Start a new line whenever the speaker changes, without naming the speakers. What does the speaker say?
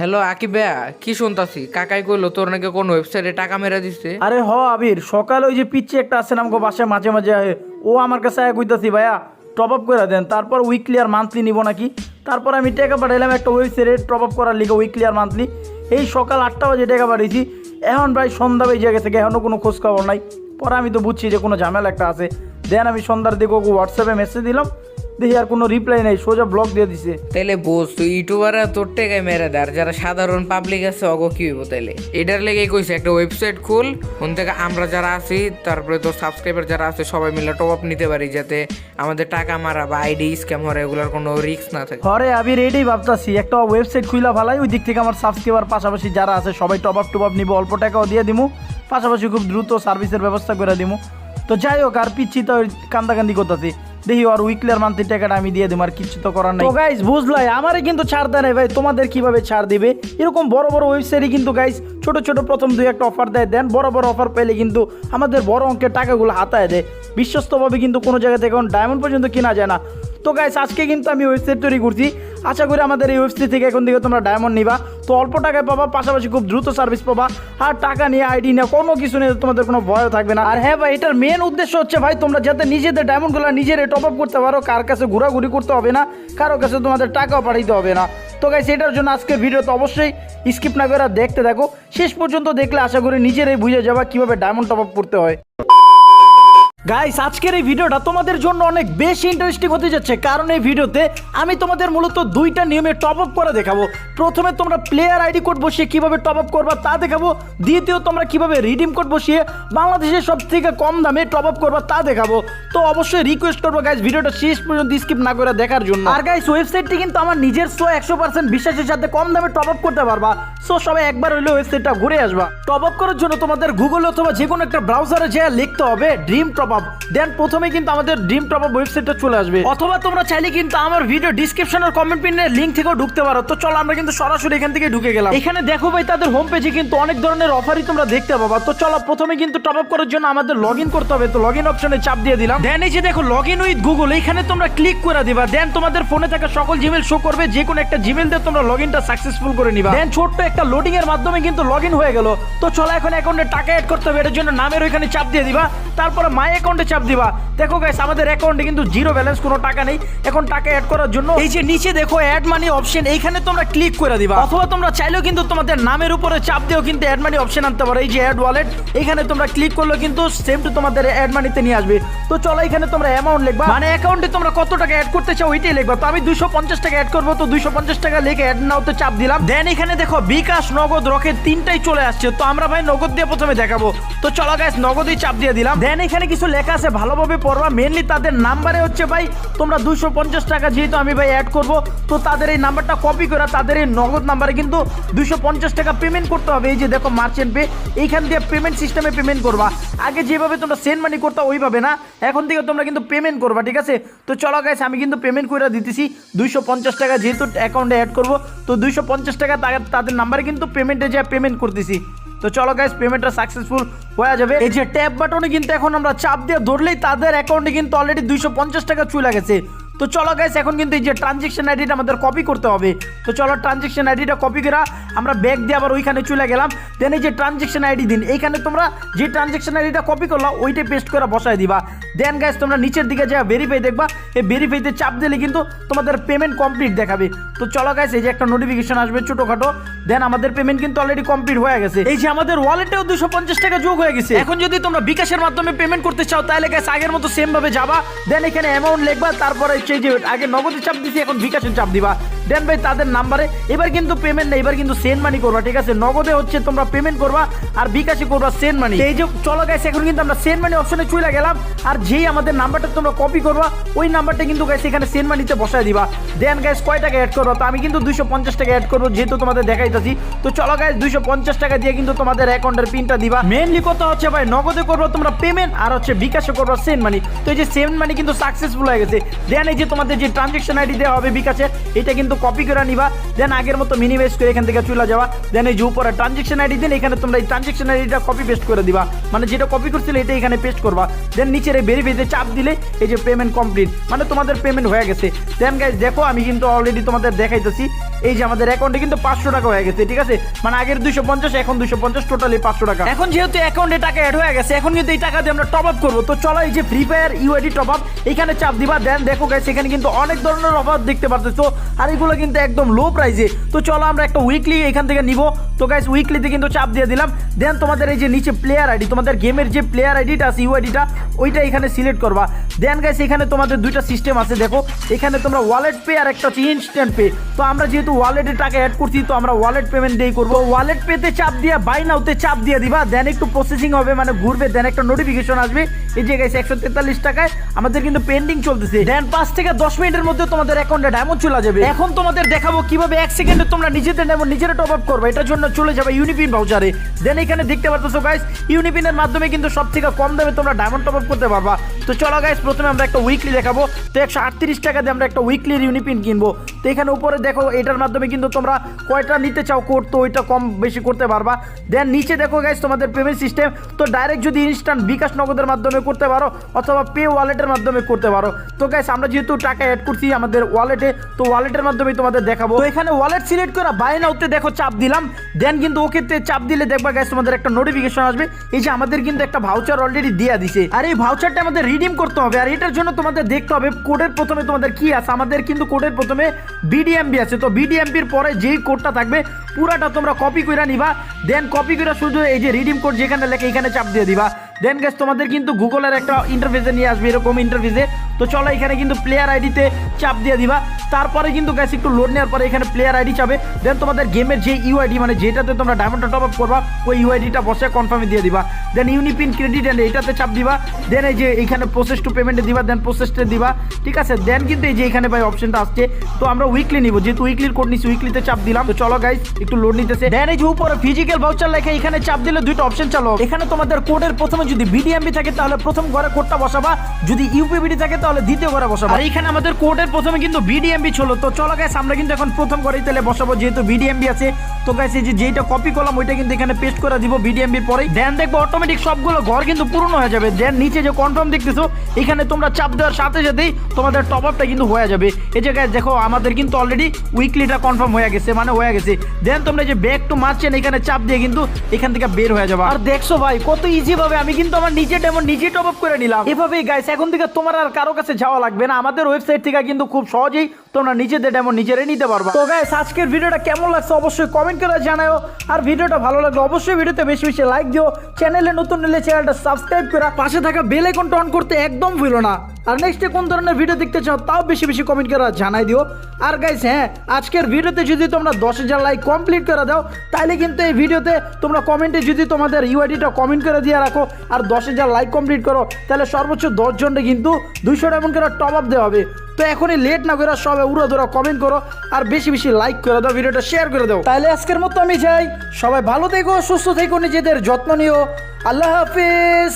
Hello Akib কি শুনতাছি? কাকাই কইলো, তোর নাকি কোন ওয়েবসাইটে টাকা মেরে দিছে?
আরে হ আবির, সকালে ওই যে পিচ্ছে একটা আছে না আমাকে বাসায় মাঝে মাঝে আহে ও আমার কাছে আয় কইতাছি, ভাইয়া টপ আপ করে দেন। তারপর উইকলি আর মান্থলি নিব নাকি? তারপর আমি টাকা পাঠাইলাম একটা ওয়েবসাইটে টপ আপ করার লিগে উইকলি আর মান্থলি এই সকাল আটটা বাজে টাকা পাঠিয়েছি এখন প্রায় সন্ধ্যা বেজে গেছে এখনও কোনো খোঁজ খবর নাই। পরে আমি তো বুঝছি যে কোনো ঝামেলা একটা আছে। দেন আমি সন্ধ্যার দিকে ওকে হোয়াটসঅ্যাপে মেসেজ দিলাম। দেখি আর কোনো রিপ্লাই নাই সোজা ব্লক দিয়ে দিছে।
তাইলে বোস তুই ইউটিউবাররা তোর টাকায় মেরে দে আর যারা সাধারণ পাবলিক আছে অগো কি হইব তাইলে? এটার লেগে কইছে একটা ওয়েবসাইট খুল ওখান থেকে আমরা যারা আছি তারপরে তোর সাবস্ক্রাইবার যারা আছে সবাই মিলে টপ আপ নিতে পারি যাতে আমাদের টাকা মারা বা আইডি স্ক্যাম হওয়ার এগুলোর কোনো রিস্ক না থাকে।
হরে আবির এটাই ভাবতাছি একটা ওয়েবসাইট খুইলা ভালাই ওই দিক থেকে আমার সাবস্ক্রাইবার পাশাপাশি যারা আছে সবাই টপ আপ টপ আপ নিবো অল্প টাকাও দিয়ে দিমু পাশাপাশি খুব দ্রুত সার্ভিসের ব্যবস্থা করে দিমু। তো যাই হোক আর পিচ্ছি তো কান্দাকান্দি করতেছি। দেখি আর উইকলের মান্থলি টাকাটা আমি দিয়ে দিম, আর কিচ্ছু তো করার নাই। তো বুঝলাই আমারে কিন্তু ছাড় দেয় না ভাই, তোমাদের কীভাবে ছাড় দিবে? এরকম বড় বড় ওয়েবসাইটে কিন্তু গাইস ছোট ছোট প্রথম দুই একটা অফার দেয় দেন বড় বড় অফার পেলে কিন্তু আমাদের বড় অঙ্কের টাকাগুলো হাতায় দেয়। বিশ্বস্তভাবে কিন্তু কোনো জায়গা থেকে এখন ডায়মন্ড পর্যন্ত কেনা যায় না। তো গাইস আজকে কিন্তু আমি ওয়েবসাইট তৈরি করছি। আশা করি আমাদের এই ওয়েবসাইট থেকে এখন থেকে তোমরা ডায়মন্ড নিবা। তো অল্প টাকায় পাবা, পাশাপাশি খুব দ্রুত সার্ভিস পাবা। আর টাকা নিয়ে আইডি নিয়ে কোনো কিছু নিয়ে তোমাদের কোনো ভয় থাকবে না। আর হ্যাঁ ভাই, এটার মেন উদ্দেশ্য হচ্ছে ভাই, তোমরা যাতে নিজেদের ডায়মন্ডগুলো নিজেরাই টপ আপ করতে পারো, কার কাছে ঘোরাঘুরি করতে হবে না, কারও কাছে তোমাদের টাকাও পাঠাইতে হবে না। তো গাইস এটার জন্য আজকে ভিডিও তো অবশ্যই স্কিপ না করে দেখতে দেখো শেষ পর্যন্ত দেখলে আশা করি নিজেরাই বুঝে যাবা কীভাবে ডায়মন্ড টপ আপ করতে হয়। গাইস আজকের এই ভিডিওটা তোমাদের জন্য অনেক বেশি ইন্টারেস্টিং হতে যাচ্ছে। কারণ এই ভিডিওতে আমি তোমাদের মূলত দুইটা নিয়মে টপ আপ করে দেখাবো। প্রথমে তোমরা প্লেয়ার আইডি কোড বসিয়ে কীভাবে টপ আপ করবা তা দেখাবো। দ্বিতীয়, তোমরা কীভাবে রিডিম কোড বসিয়ে বাংলাদেশের সব থেকে কম দামে টপ আপ করবা তা দেখাবো। তো অবশ্যই রিকোয়েস্ট করব গাইস ভিডিওটা শেষ পর্যন্ত স্কিপ না করে দেখার জন্য। আর গাইস ওয়েবসাইটটি কিন্তু আমার নিজের সো একশো পার্সেন্ট বিশ্বাসের সাথে কম দামে টপ আপ করতে পারবা। সো সবাই একবার হইলে ওয়েবসাইটটা ঘুরে আসবা। টপ আপ করার জন্য তোমাদের গুগল অথবা যে কোনো একটা ব্রাউজারে যে লিখতে হবে ড্রিম টপ আপ দেন কিন্তু আমাদের ড্রিম টপ ওয়েবসাইটটা চলে আসবে। অথবা তোমরা চাইলে কিন্তু আমার ভিডিও কমেন্ট পিনের থেকেও ঢুকতে পারো। তো চলো আমরা কিন্তু সরাসরি এখান থেকে ঢুকে গেলাম। এখানে দেখো ভাই, তাদের হোম পেজে কিন্তু অনেক ধরনের অফারই তোমরা দেখতে পাবা। তো চলো প্রথমে কিন্তু টপ করার জন্য আমাদের করতে হবে। তো অপশনে চাপ দিয়ে দিলাম। দেন এই যে দেখো উইথ গুগল এখানে তোমরা ক্লিক করে দিবা। দেন তোমাদের ফোনে থাকা সকল জিমেল শো করবে। যে কোনো একটা জিমেল দিয়ে তোমরা লগ সাকসেসফুল করে নিবা। দেন ছোট্ট একটা লোডিং এর মাধ্যমে কিন্তু লগ ইন হয়ে গেল। তো চলো এখন অ্যাকাউন্টে টাকা অ্যাড করতে হবে। এর জন্য নামের ওইখানে চাপ দিয়ে দিবা। তারপরে মাই অ্যাকাউন্টে চাপ দিবা। দেখো গাইস আমাদের অ্যাকাউন্টে কিন্তু জিরো ব্যালেন্স কোনো টাকা নেই। এখন টাকা অ্যাড করার জন্য এই যে নিচে দেখো অ্যাড মানি অপশন এইখানে তোমরা ক্লিক করে দিবা। অথবা তোমরা চাইলেও কিন্তু তোমাদের নামের উপরে চাপ দিয়েও কিন্তু অ্যাড মানি অপশন আনতে পারো। এই যে অ্যাড ওয়ালেট এখানে তোমরা ক্লিক করলে কিন্তু সেম টু তোমাদের অ্যাড মানিতে নিয়ে আসবে। তো চলো এখানে তোমরা অ্যামাউন্ট লিখবা। মানে অ্যাকাউন্টে তোমরা কত টাকা অ্যাড করতে চাও ওইটাই লিখবা। তো আমি দুশো পঞ্চাশ টাকা অ্যাড করব, তো দুশো পঞ্চাশ টাকা লিখে অ্যাড নাও তো চাপ দিলাম। দেন এখানে দেখো বিকাশ, নগদ, রকেট তিনটাই চলে আসছে। তো আমরা ভাই নগদ দিয়ে প্রথমে দেখাবো। তো চলো গাইস নগদই চাপ দিয়ে দিলাম। দেন এখানে কিছু লেখা আছে, ভালোভাবে পড়বা। মেনলি তাদের নাম্বারে হচ্ছে ভাই, তোমরা দুশো পঞ্চাশ টাকা যেহেতু আমি ভাই অ্যাড করব, তো তাদের এই নাম্বারটা কপি করে তাদের এই নগদ নাম্বারে কিন্তু দুশো পঞ্চাশ টাকা পেমেন্ট করতে হবে। এই যে দেখো মার্চেন্ট পে এইখান দিয়ে পেমেন্ট সিস্টেমে পেমেন্ট করবা। আগে যেভাবে তোমরা সেন্ড মানি করতে, ওইভাবে না। এখন থেকে তোমরা কিন্তু পেমেন্ট করবা, ঠিক আছে? তো চলো গাইস আমি কিন্তু পেমেন্ট করে দিতেছি। দুইশো পঞ্চাশ টাকা যেহেতু অ্যাকাউন্টে অ্যাড করব, তো দুইশো পঞ্চাশ টাকা তাদের নাম্বারে কিন্তু পেমেন্টে যা পেমেন্ট করতেছি। তো চলো গাইস পেমেন্টটা সাকসেসফুল হয়ে যাবে। এই যে ট্যাপ বাটনে কিন্তু এখন আমরা চাপ দিয়ে ধরলেই তাদের অ্যাকাউন্টে কিন্তু অলরেডি দুইশো পঞ্চাশ টাকা চলে গেছে। তো চলো গাইস এখন কিন্তু এই যে ট্রানজেকশন আইডিটা আমাদের কপি করতে হবে। তো চলো ট্রানজেকশন আইডিটা কপি করা, আমরা ব্যাগ দিয়ে আবার ওইখানে চলে গেলাম। দেন এই যে ট্রানজেকশন আইডি দিন, এইখানে তোমরা যে ট্রানজেকশন আইডিটা কপি করলা ওইটা পেস্ট করে বসায় দিবা। দেন গাইস তোমরা নিচের দিকে যা ভেরিফাই দেখবা, এই ভেরিফাইতে চাপ দিলে কিন্তু তোমাদের পেমেন্ট কমপ্লিট দেখাবে। তো চলো গাইস এই যে একটা নোটিফিকেশন আসবে ছোটোখাটো। দেন আমাদের পেমেন্ট কিন্তু অলরেডি কমপ্লিট হয়ে গেছে। এই যে আমাদের ওয়ালেটেও দুশো পঞ্চাশ টাকা যোগ হয়ে গেছে। এখন যদি তোমরা বিকাশের মাধ্যমে পেমেন্ট করতে চাও, তাহলে গাইস আগের মতো সেমভাবে যাবা। দেন এখানে অ্যামাউন্ট লিখবা, তারপরে সেই যে আগে নগদে চাপ দিছি, এখন বিকাশের চাপ দিবা। দেন ভাই তাদের নাম্বারে। এবার কিন্তু পেমেন্ট নেই, এবার কিন্তু সেন্ড মানি করবা, ঠিক আছে? নগদে হচ্ছে তোমরা পেমেন্ট করবা আর বিকাশে করবা সেন্ড মানি এই যে চলো গাইস এখন কিন্তু আমরা সেন্ড মানি অপশনে চলে গেলাম। আর যেই আমাদের নাম্বারটা তোমরা কপি করবা, ওই নাম্বারটা কিন্তু গাইস এখানে সেন্ড মানিতে বসায় দিবা। দেন গাইস কয় টাকা অ্যাড করবা? তো আমি কিন্তু দুইশো পঞ্চাশ টাকা অ্যাড করব, যেহেতু তোমাদের দেখাইতেছি। তো চলো গাইস দুইশো পঞ্চাশ টাকা দিয়ে কিন্তু তোমাদের অ্যাকাউন্টের পিনটা দিবা। মেনলি কথা হচ্ছে ভাই, নগদে করব তোমরা পেমেন্ট আর হচ্ছে বিকাশে করবা সেন্ড মানি তো এই যে সেন্ড মানি কিন্তু সাকসেসফুল হয়ে গেছে। দেন এই যে তোমাদের যে ট্রানজেকশন আইডি দেওয়া হবে বিকাশে, এটা কিন্তু কপি করে নিবা দেন আগের মতো মিনিমাইজ করে এখান থেকে চলে যাওয়া দেন এই যে উপরে ট্রানজেকশন আইডি দেন এখানে তোমরা এই ট্রানজেকশন আইডিটা কপি পেস্ট করে দিবা। মানে যেটা কপি করছিলে এটা এখানে পেস্ট করবা। দেন নিচের এই ভেরিফাইতে চাপ দিলে এই যে পেমেন্ট কমপ্লিট মানে তোমাদের পেমেন্ট হয়ে গেছে। দেন গাইজ দেখো আমি কিন্তু অলরেডি তোমাদের দেখাইতেছি, এই যে আমাদের অ্যাকাউন্টে কিন্তু পাঁচশো টাকা হয়ে গেছে, ঠিক আছে? মানে আগের দুইশো পঞ্চাশ, এখন দুইশো পঞ্চাশ টোটালি পাঁচশো টাকা। এখন যেহেতু অ্যাকাউন্টে টাকা অ্যাড হয়ে গেছে, এখন কিন্তু এই টাকা দিয়ে আমরা টপ আপ করব। তো চলো এই যে free fire UID top up এখানে চাপ দিবা। দেন দেখো গাইস এখানে কিন্তু অনেক ধরনের অফার দেখতে পারতেছো। আর এগুলো কিন্তু একদম লো প্রাইসে তো চলো আমরা একটা উইকলি এখান থেকে নিব। তো গাইস উইকলিতে কিন্তু চাপ দিয়ে দিলাম। দেন তোমাদের এই যে নিচে প্লেয়ার আইডি তোমাদের গেমের যে প্লেয়ার আইডিটা আছে ইউআইডিটা ওইটা এখানে সিলেক্ট করবা। দেন গাইস এখানে তোমাদের দুইটা সিস্টেম আছে, দেখো। এখানে তোমরা ওয়ালেট পে আর একটা হচ্ছে ইনস্ট্যান্ট পে তো আমরা যেহেতু ওয়ালেটে টাকা অ্যাড করছি, তো আমরা ওয়ালেট পেমেন্ট দিয়ে করব। ওয়ালেট পেতে চাপ দিয়ে বাই নাওতে চাপ দিয়ে দিবা। দেন একটু প্রসেসিং হবে মানে ঘুরবে। দেন একটা নোটিফিকেশন আসবে। এই যে গাইস একশো তেতাল্লিশ টাকায় আমাদের কিন্তু পেন্ডিং চলতেছে। দেন পাঁচ থেকে দশ মিনিটের মধ্যে তোমাদের অ্যাকাউন্টে ডায়মন্ড চলে যাবে। এখন তোমাদের দেখাবো কীভাবে এক সেকেন্ডে তোমরা নিজেদের ডায়মন্ড নিজেরা টপ আপ করবে। এটার জন্য চলে যাবে ইউনিপিন ভাউচারে দেন এখানে দেখতে পারতেছো গাইস ইউনিপিনের মাধ্যমে কিন্তু সব থেকে কম দামে তোমরা ডায়মন্ড টপ আপ করতে পারবা। তো চলো গাইস প্রথমে আমরা একটা উইকলি দেখাবো। তো একশো আটত্রিশ টাকা দিয়ে আমরা একটা উইকলির ইউনিপিন কিনবো। তো এখানে উপরে দেখো, এটার মাধ্যমে কিন্তু তোমরা কয়টা নিতে চাও কোড তো ওইটা কম বেশি করতে পারবা। দেন নিচে দেখো গাইস তোমাদের পেমেন্ট সিস্টেম তো ডাইরেক্ট যদি ইনস্ট্যান্ট বিকাশ নগদের মাধ্যমে করতে পারো, অথবা পে ওয়ালেটের মাধ্যমে করতে পারো। তো গাইস আমরা যেহেতু টাকা অ্যাড করছি আমাদের ওয়ালেটে তো ওয়ালেটের মাধ্যমে তোমাদের দেখাবো। তো এখানে ওয়ালেট সিলেক্ট করা বাই নাওতে দেখো চাপ দিলাম। দেন কিন্তু ওকেতে চাপ দিলে দেখবা গাইস তোমাদের একটা নোটিফিকেশন আসবে। এই যে আমাদের কিন্তু একটা ভাউচার অলরেডি দিয়ে দিছে। আর এই ভাউচারটা আমাদের রিডিম করতে হবে। আর এটার জন্য তোমাদের দেখতে হবে কোডের প্রথমে তোমাদের কি আছে? আমাদের কিন্তু কোডের প্রথমে বিডিএমবি আছে। তো বিডিএমবির পরে যেই কোডটা থাকবে, পুরাটা তোমরা কপি করে নিবা। দেন কপি করে শুধু এই যে রিডিম কোড যেখানে লেখে, এখানে চাপ দিয়ে দিবা। দেন গ্যাস তোমাদের কিন্তু গুগলের একটা ইন্টারফেসে নিয়ে আসবে, এরকম ইন্টারফেসে তো চলো এখানে কিন্তু প্লেয়ার আইডিতে চাপ দিয়ে দিবা। তারপরে কিন্তু গ্যাস একটু লোড নেওয়ার পরে এখানে প্লেয়ার আইডি চাবে। দেন তোমাদের গেমের যে ইউআইডি মানে যেটাতে তোমরা ডায়মন্ডটা টপ আপ করবা, ওই ইউআইডিটা বসে কনফার্মে দিয়ে দিবা। দেন ইউনিপিন ক্রেডিট এন্ড এইটাতে চাপ দিবা। দেন এই যে এখানে প্রসেস টু পেমেন্টে দিবা দেন প্রসেসটা দিবা। ঠিক আছে? দেন কিন্তু এই যে এখানে ভাই অপশনটা আসছে, তো আমরা উইকলি নিব। যেহেতু উইকলির কোড নিচ্ছি উইকলিতে চাপ দিলাম। তো চলো গাইস একটু লোড নিতেছে। দেন এই যে উপরে ফিজিক্যাল ভাউচার লেখা এখানে চাপ দিলে দুইটা অপশন চালু। এখানে তোমাদের কোডের প্রথমে যদি বিডিএমবি থাকে, তাহলে প্রথম ঘরে কোডটা বসাবা। যদি ইউপিবিডি থাকে, তাহলে দ্বিতীয় ঘরে বসাবা। আর এখানে আমাদের কোডের প্রথমে কিন্তু বিডিএমবি ছিল। তো চলো গাইস আমরা কিন্তু এখন প্রথম ঘরেই তাহলে বসাবো, যেহেতু বিডিএমবি আছে। তো গাইস এই যে যেটা কপি করলাম, ওইটা কিন্তু এখানে পেস্ট করে দিব বিডিএমবির পরে দেন দেখব অটোমেটিক সবগুলো ঘর কিন্তু পূর্ণ হয়ে যাবে। দেন নিচে যে কনফার্ম দেখতেছো, এখানে তোমরা চাপ দেওয়ার সাথে সাথেই তোমাদের টপ আপটা কিন্তু হয়ে যাবে। এই যে গাইস দেখো, আমাদের কিন্তু অলরেডি উইকলিটা কনফার্ম হয়ে গেছে মানে হয়ে গেছে। দেন তোমরা যে ব্যাক টু মারছেন এখানে চাপ দিয়ে কিন্তু এখান থেকে বের হয়ে যাবে। আর দেখছ ভাই, কত ইজি ভাবে আমি কিন্তু আমার নিজে ডেমন নিজে টপ আপ করে নিলাম। এভাবেই গাইস এখন থেকে তোমার আর কারও কাছে যাওয়া লাগবে না। আমাদের ওয়েবসাইট থেকে কিন্তু খুব সহজেই তোমরা নিজেদের ডেমন নিজেরাই নিতে পারবা। তো গাইস আজকের ভিডিওটা কেমন লাগছে অবশ্যই কমেন্ট করে জানাও আর ভিডিওটা ভালো লাগলে অবশ্যই ভিডিওতে বেশি বেশি লাইক দিও। চ্যানেলে নতুন নিলে চ্যানেলটা সাবস্ক্রাইব করে পাশে থাকা বেল আইকনটা অন করতে একদম ভুলো না। আর নেক্সটে কোন ধরনের ভিডিও দেখতে চাও, তাও বেশি বেশি কমেন্ট করে জানাই দিও। আর গাইস হ্যাঁ আজকের ভিডিওতে যদি তোমরা দশ হাজার লাইক কমপ্লিট করে দাও তাহলে কিন্তু এই ভিডিওতে তোমরা কমেন্টে যদি তোমাদের ইউআইডিটা কমেন্ট করে দিয়ে রাখো, আর দশ হাজার লাইক কমপ্লিট করো তাহলে সর্বোচ্চ দশ জনকে কিন্তু দুইশো এমন করে টপ আপ দেওয়া হবে। তো এখনই লেট না করে সবাই উড়ো ধরো কমেন্ট করো আর বেশি বেশি লাইক করে দাও, ভিডিওটা শেয়ার করে দাও। তাহলে আজকের মতো আমি যাই। সবাই ভালো থেকো, সুস্থ থেকো, নিজেদের যত্ন নিও। আল্লাহ হাফিজ।